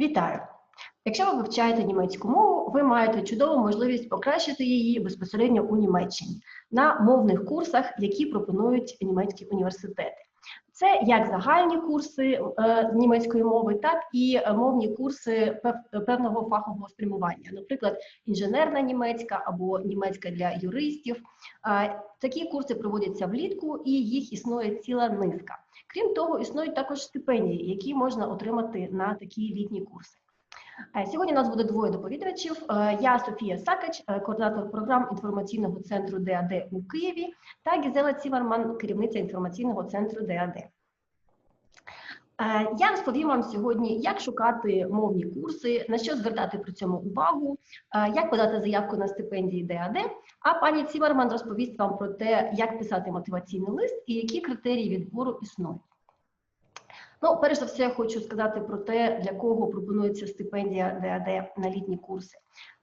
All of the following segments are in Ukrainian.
Вітаю! Якщо ви вивчаєте німецьку мову, ви маєте чудову можливість покращити її безпосередньо у Німеччині на мовних курсах, які пропонують німецькі університети. Це як загальні курси е, німецької мови, так і е, мовні курси певного фахового спрямування, наприклад, інженерна німецька або німецька для юристів. Е, Такі курси проводяться влітку, і їх існує ціла низка. Крім того, існують також стипендії, які можна отримати на такі літні курси. Е, Сьогодні у нас буде двоє доповідачів. Е, Я Софія Сакач, е, координатор програм інформаційного центру ДАД у Києві, та Гізела Ціверман, керівниця інформаційного центру ДАД. Е, Я розповім вам сьогодні, як шукати мовні курси, на що звертати при цьому увагу, е, як подати заявку на стипендії ДАД. А пані Ціварман розповість вам про те, як писати мотиваційний лист і які критерії відбору існують. Ну, перш за все, я хочу сказати про те, для кого пропонується стипендія ДАД на літні курси.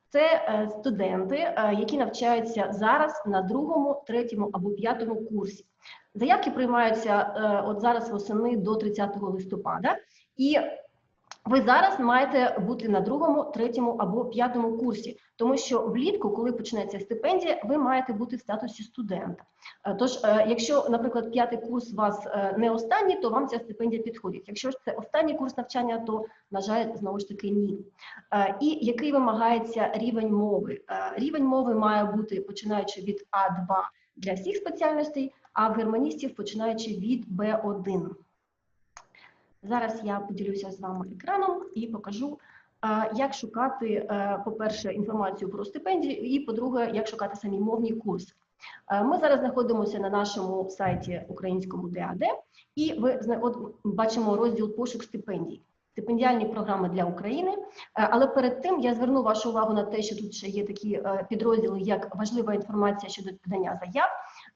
Це е, студенти, які навчаються зараз на другому, третьому або п'ятому курсі. Заявки приймаються е, от зараз восени до 30 листопада, і ви зараз маєте бути на другому, третьому або п'ятому курсі, тому що влітку, коли почнеться стипендія, ви маєте бути в статусі студента. Е, Тож, е, якщо, наприклад, п'ятий курс у вас не останній, то вам ця стипендія підходить. Якщо ж це останній курс навчання, то на жаль, знову ж таки ні. І який вимагається рівень мови? Рівень мови має бути починаючи від А2 для всіх спеціальностей, а в германістів починаючи від Б1. Зараз я поділюся з вами екраном і покажу, як шукати, е, по-перше, інформацію про стипендію, і по-друге, як шукати самі мовні курси. Е, Ми зараз знаходимося на нашому сайті українському ДАД, і ви от бачимо розділ пошук стипендій. Стипендіальні програми для України. Е, Але перед тим я зверну вашу увагу на те, що тут ще є такі підрозділи, як важлива інформація щодо подання заяв.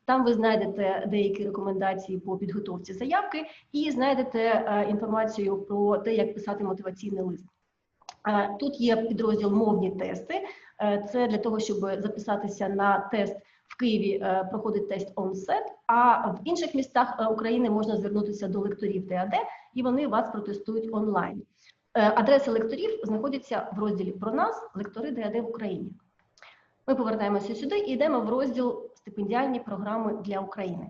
Там ви знайдете деякі рекомендації по підготовці заявки і знайдете е, інформацію про те, як писати мотиваційний лист. Е, Тут є підрозділ мовні тести. Е, Це для того, щоб записатися на тест в Києві, проходить тест OnSet, а в інших містах України можна звернутися до лекторів ДАД, і вони вас протестують онлайн. Адреси лекторів знаходяться в розділі про нас, лектори ДАД в Україні. Ми повертаємося сюди і йдемо в розділ стипендіальні програми для України.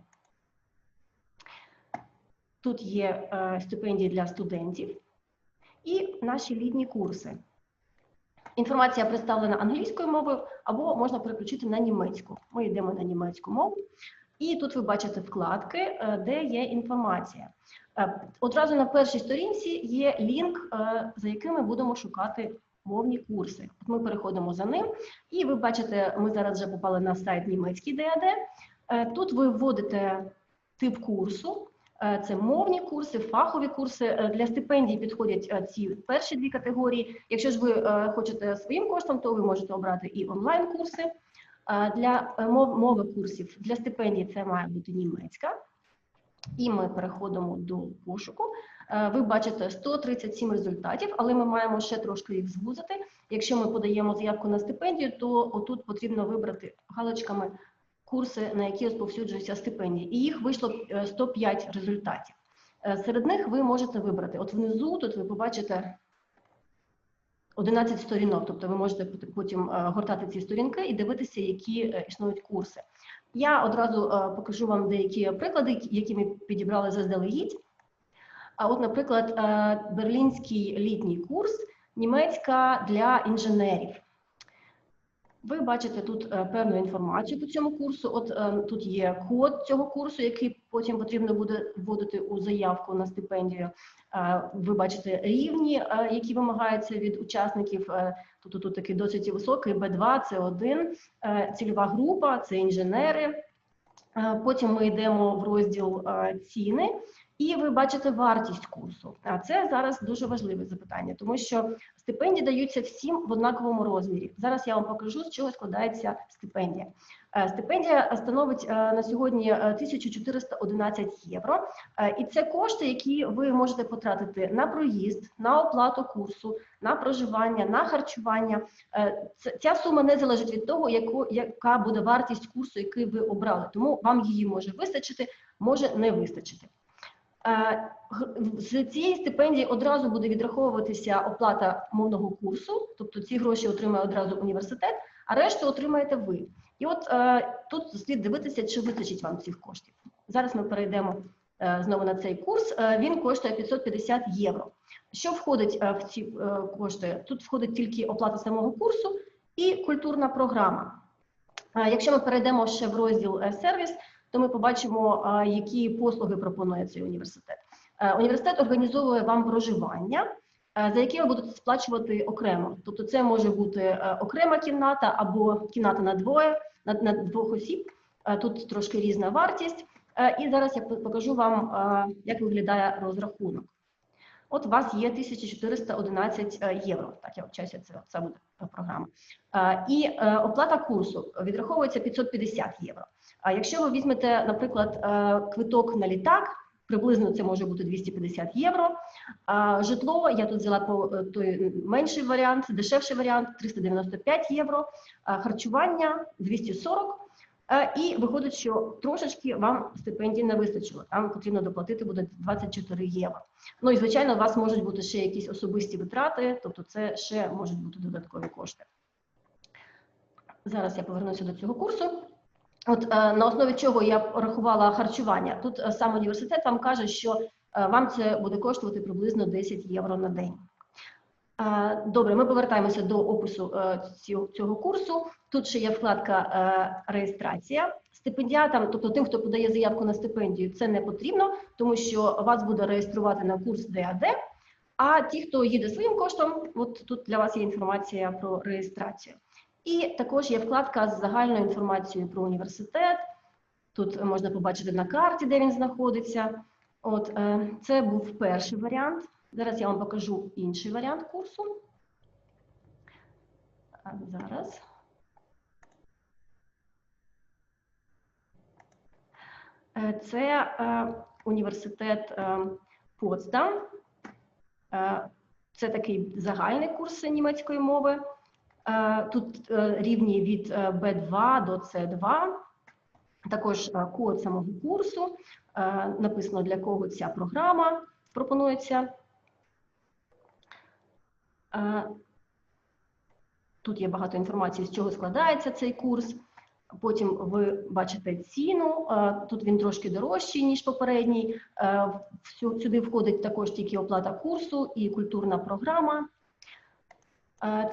Тут є е, стипендії для студентів і наші літні курси. Інформація представлена англійською мовою або можна переключити на німецьку. Ми йдемо на німецьку мову. І тут ви бачите вкладки, е, де є інформація. Е, Одразу на першій сторінці є лінк, за яким ми будемо шукати мовні курси. Ми переходимо за ним, і ви бачите, ми зараз вже попали на сайт німецький ДАД. Е, Тут ви вводите тип курсу. Е, Це мовні курси, фахові курси. Е, Для стипендій підходять ці перші дві категорії. Якщо ж ви хочете своїм коштом, то ви можете обрати і онлайн-курси. Для мов- мови курсів для стипендій це має бути німецька. І ми переходимо до пошуку. Е, Ви бачите 137 результатів, але ми маємо ще трошки їх звузити. Якщо ми подаємо заявку на стипендію, то отут потрібно вибрати галочками курси, на які розповсюджуються стипендії. І їх вийшло е, 105 результатів. Е, Серед них ви можете вибрати. От внизу тут ви побачите 11 сторінок, тобто ви можете потім е, гортати ці сторінки і дивитися, які е, існують курси. Я одразу е, покажу вам деякі приклади, які ми підібрали заздалегідь. А от, наприклад, е, берлінський літній курс німецька для інженерів. Ви бачите тут е, певну інформацію по цьому курсу. От е, тут є код цього курсу, який потім потрібно буде вводити у заявку на стипендію. Ви бачите рівні, які вимагаються від учасників. Тут, тут такий досить високий Б2, це 1 цільова група, це інженери. Потім ми йдемо в розділ ціни, і ви бачите вартість курсу. А це зараз дуже важливе запитання, тому що стипендії даються всім в однаковому розмірі. Зараз я вам покажу, з чого складається стипендія. Е, Стипендія становить е, на сьогодні е, 1411 євро, Е, і це кошти, які ви можете потратити на проїзд, на оплату курсу, на проживання, на харчування. Ця сума не залежить від того, яка буде вартість курсу, який ви обрали. Тому вам її може вистачити, може не вистачити. Е, З цієї стипендії одразу буде відраховуватися оплата мовного курсу, тобто ці гроші отримає одразу університет, а решту отримаєте ви. І от е, тут слід дивитися, чи вистачить вам цих коштів. Зараз ми перейдемо е, знову на цей курс. Він коштує 550 євро. Що входить в ці кошти? Тут входить тільки оплата самого курсу і культурна програма. Якщо ми перейдемо ще в розділ сервіс, то ми побачимо, е, які послуги пропонує цей університет. Е, Університет організовує вам проживання, е, за яке ви будете сплачувати окремо. Тобто, це може бути окрема кімната або кімната на двоє, на, на двох осіб. Тут трошки різна вартість. І зараз я покажу вам, як виглядає розрахунок. От у вас є 1411 е, євро. Так, я вчаюся, це, це буде е, програма. Е, І оплата курсу відраховується 550 євро. А якщо ви візьмете, наприклад, квиток на літак, приблизно це може бути 250 євро. Житло я тут взяла той менший варіант, дешевший варіант 395 євро. Харчування 240. Е, І виходить, що трошечки вам стипендії не вистачило. Там потрібно доплатити буде 24 євро. Ну і звичайно, у вас можуть бути ще якісь особисті витрати, тобто це ще можуть бути додаткові кошти. Зараз я повернуся до цього курсу. От е, на основі чого я рахувала харчування. Тут е, сам університет вам каже, що вам це буде коштувати приблизно 10 євро на день. Добре, ми повертаємося до опису е, цього, цього курсу. Тут ще є вкладка е, реєстрація. Стипендіатам, тобто тим, хто подає заявку на стипендію, це не потрібно, тому що вас буде реєструвати на курс ДАД. А ті, хто їде своїм коштом, от тут для вас є інформація про реєстрацію. І також є вкладка з загальною інформацією про університет. Тут можна побачити на карті, де він знаходиться. От е, це був перший варіант. Зараз я вам покажу інший варіант курсу. Зараз. Е, Це е, університет е, Потсдам. Це такий загальний курс німецької мови. Тут рівні від е, B2 до C2. Також код самого курсу. Написано, для кого ця програма пропонується. Тут є багато інформації, з чого складається цей курс. Потім ви бачите ціну. Тут він трошки дорожчий, ніж попередній. Сюди входить також тільки оплата курсу і культурна програма.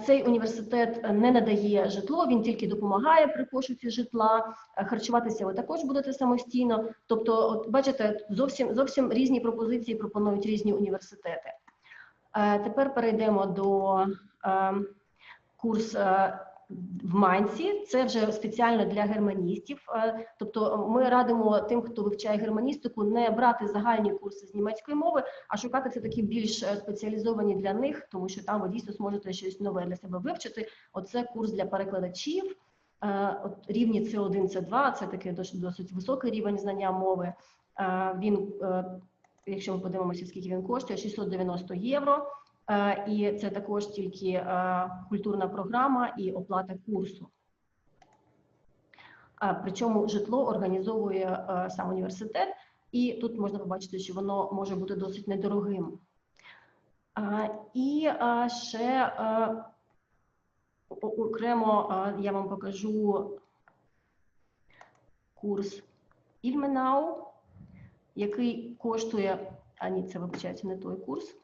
Цей університет не надає житло, він тільки допомагає при пошуці житла. Харчуватися ви також будете самостійно. Тобто, от бачите, зовсім зовсім різні пропозиції пропонують різні університети. Е, Тепер перейдемо до е, курс е, в Манці. Це вже спеціально для германістів. Тобто, ми радимо тим, хто вивчає германістику, не брати загальні курси з німецької мови, а шукати все таки більш спеціалізовані для них, тому що там ви дійсно зможете щось нове для себе вивчити. Оце курс для перекладачів. От рівні С1, С2 це такий досить, високий рівень знання мови. Він, якщо ми подивимося, скільки він коштує, 690 євро. Е, І це також тільки е, культурна програма і оплата курсу. Е, Причому житло організовує сам університет, і тут можна побачити, що воно може бути досить недорогим. І ще окремо я вам покажу курс Ільменау, який коштує, а ні, це вибачається не той курс.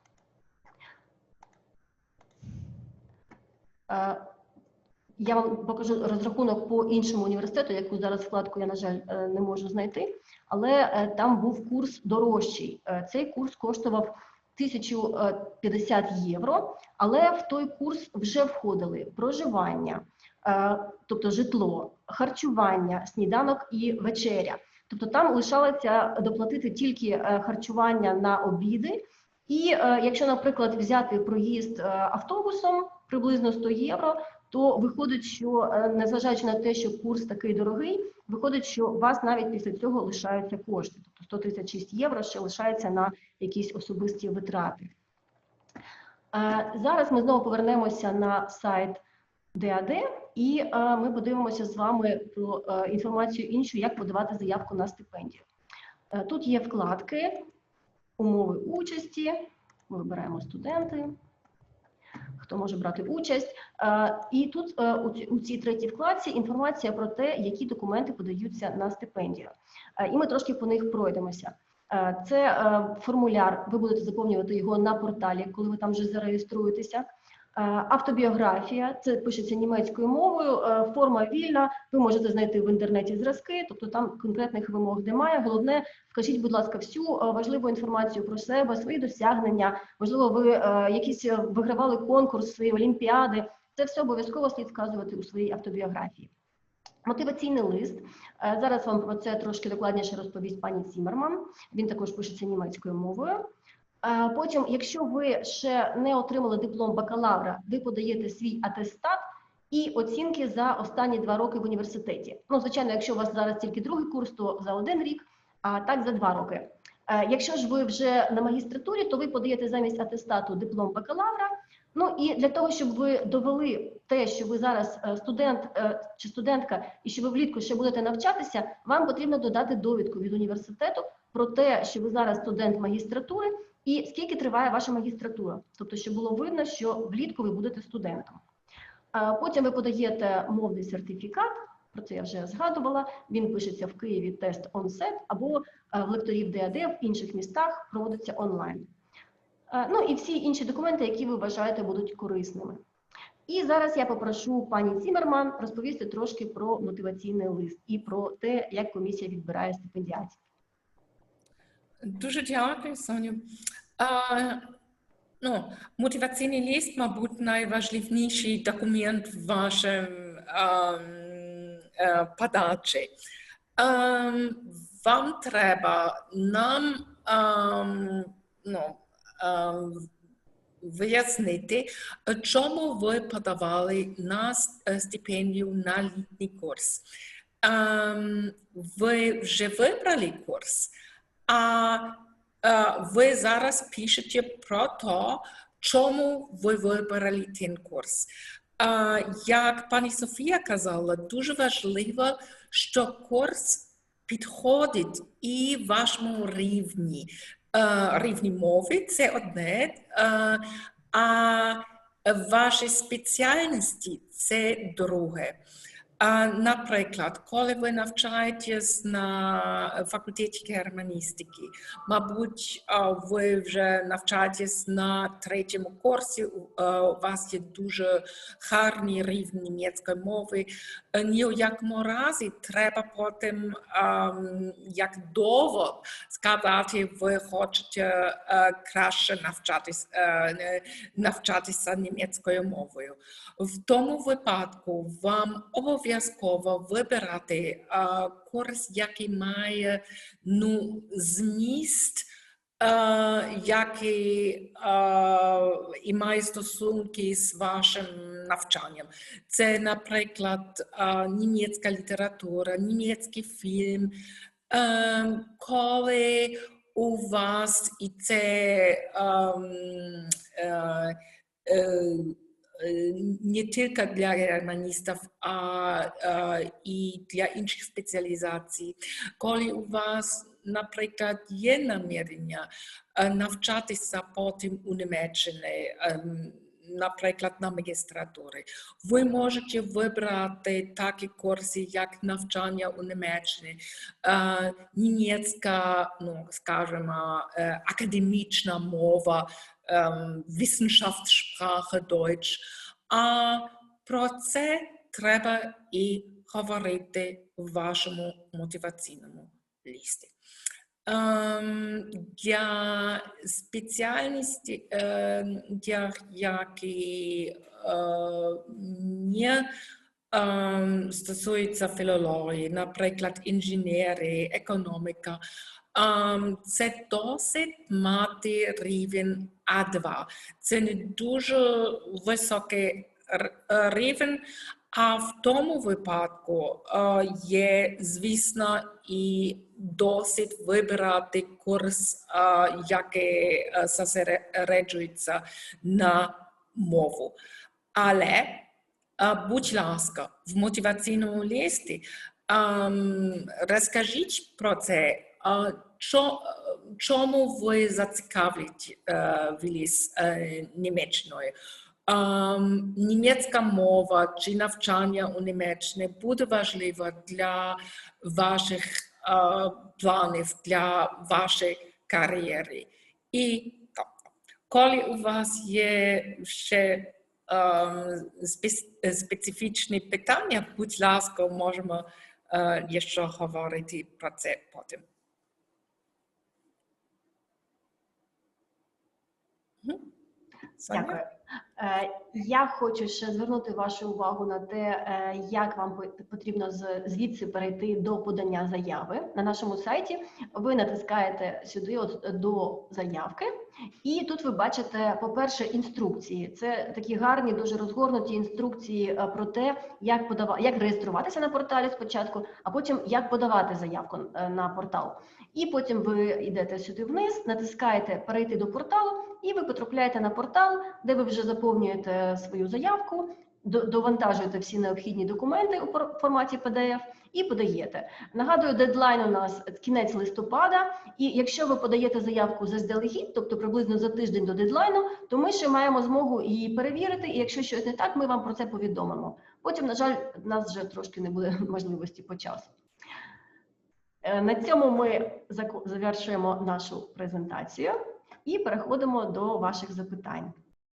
Я вам покажу розрахунок по іншому університету, яку зараз вкладку я, на жаль, е, не можу знайти, але е, там був курс дорожчий. Е, Цей курс коштував 1050 євро, але в той курс вже входили проживання, тобто житло, харчування, сніданок і вечеря. Тобто там лишалося доплатити тільки е, харчування на обіди. І е, якщо, наприклад, взяти проїзд е, автобусом приблизно 100 євро, то виходить, що незважаючи на те, що курс такий дорогий, виходить, що у вас навіть після цього лишаються кошти. Тобто 136 євро ще лишається на якісь особисті витрати. Зараз ми знову повернемося на сайт ДАД і е, ми подивимося з вами про е, інформацію іншу, як подавати заявку на стипендію. Е, Тут є вкладки. умови участі. Ми вибираємо студенти. Хто може брати участь, Е, і тут е, у у цій третій вкладці інформація про те, які документи подаються на стипендію. Е, І ми трошки по них пройдемося. Е, Це е, формуляр, ви будете заповнювати його на порталі, коли ви там вже зареєструєтеся. Е, Автобіографія, це пишеться німецькою мовою, е, форма вільна. Ви можете знайти в інтернеті зразки, тобто там конкретних вимог немає. Головне, вкажіть, будь ласка, всю е, важливу інформацію про себе, свої досягнення. Можливо, ви якісь вигравали конкурси, олімпіади. Це все обов'язково слід вказувати у своїй автобіографії. Мотиваційний лист. Зараз вам про це трошки докладніше розповість пані Цімерман. Він також пишеться німецькою мовою. Потім, якщо ви ще не отримали диплом бакалавра, ви подаєте свій атестат і оцінки за останні два роки в університеті. Ну, звичайно, якщо у вас зараз тільки другий курс, то за один рік, а так за два роки. Е, Якщо ж ви вже на магістратурі, то ви подаєте замість атестату диплом бакалавра. Ну і для того, щоб ви довели те, що ви зараз е, студент е, чи студентка, і що ви влітку ще будете навчатися, вам потрібно додати довідку від університету про те, що ви зараз студент магістратури, і скільки триває ваша магістратура. Тобто, щоб було видно, що влітку ви будете студентом. Потім ви подаєте мовний сертифікат. Про це я вже згадувала. Він пишеться в Києві тест онсет або е, в лекторів ДАД в інших містах проводиться онлайн. Е, Ну і всі інші документи, які ви вважаєте будуть корисними. І зараз я попрошу пані Цімерман розповісти трошки про мотиваційний лист і про те, як комісія відбирає стипендіатів. Дуже дякую, Соню. А, ну, мотиваційний лист, мабуть, найважливіший документ в вашому ем, е, подачі. Ем, вам треба нам ем, ну, вияснити, чому ви подавали на е, стипендію на літній курс. Ви вже вибрали курс, а е, ви зараз пишете про те, чому ви вибрали цей курс. Як пані Софія казала, дуже важливо, що курс підходить і вашому рівні. Е, Рівні мови це одне, е, а ваші спеціальності це друге. Наприклад, коли ви навчаєтесь на факультеті германістики, мабуть, ви вже навчаєтесь на третьому курсі, у вас є дуже гарний рівень німецької мови. Е, Ні у якому разі треба потім, як довго сказати, ви хочете е, краще навчатись, е, навчатися німецькою мовою. В тому випадку вам обов'язково вибирати а, курс, який має ну, зміст, а, який а, і має стосунки з вашим навчанням. Це, наприклад, а, німецька література, німецький фільм. Ем, коли у вас і це ем, е, е, не тільки для германістів, а, а і для інших спеціалізацій. Коли у вас, наприклад, є намірення е, навчатися потім у Німеччині, ем, наприклад, на магістратурі, ви можете вибрати такі курси, як навчання у Німеччині, е, німецька, ну, скажімо, е, академічна мова, ем, Wissenschaftssprache Deutsch. А про це треба і говорити вашому мотиваційному листі. Ем, для спеціальності, для які не стосуються філології, наприклад, інженери, економіка, це досить мати рівень А2. Це не дуже високий рівень, а в тому випадку е, є, звісно, і досить вибирати курс, е, який е, зосереджується на мову. Але, будь ласка, в мотиваційному листі ем, розкажіть про це, е, чому ви зацікавились е, Німеччиною? Ем, німецька мова чи навчання у Німеччині буде важлива для ваших е, планів, для вашої кар'єри. І коли у вас є ще специфічні питання, будь ласка, можемо е, ще говорити про це потім. Дякую. Е, Я хочу ще звернути вашу увагу на те, е, як вам потрібно звідси перейти до подання заяви на нашому сайті. Ви натискаєте сюди от до заявки, і тут ви бачите, по-перше, інструкції. Це такі гарні, дуже розгорнуті інструкції е, про те, як подава... як реєструватися на порталі спочатку, а потім як подавати заявку е, на портал. І потім ви йдете сюди вниз, натискаєте перейти до порталу, і ви потрапляєте на портал, де ви вже заповнюєте свою заявку, довантажуєте всі необхідні документи у форматі PDF і подаєте. Нагадую, дедлайн у нас кінець листопада. І якщо ви подаєте заявку заздалегідь, тобто приблизно за тиждень до дедлайну, то ми ще маємо змогу її перевірити. І якщо щось не так, ми вам про це повідомимо. Потім, на жаль, в нас вже трошки не буде можливості по часу. Е, На цьому ми завершуємо нашу презентацію і переходимо до ваших запитань.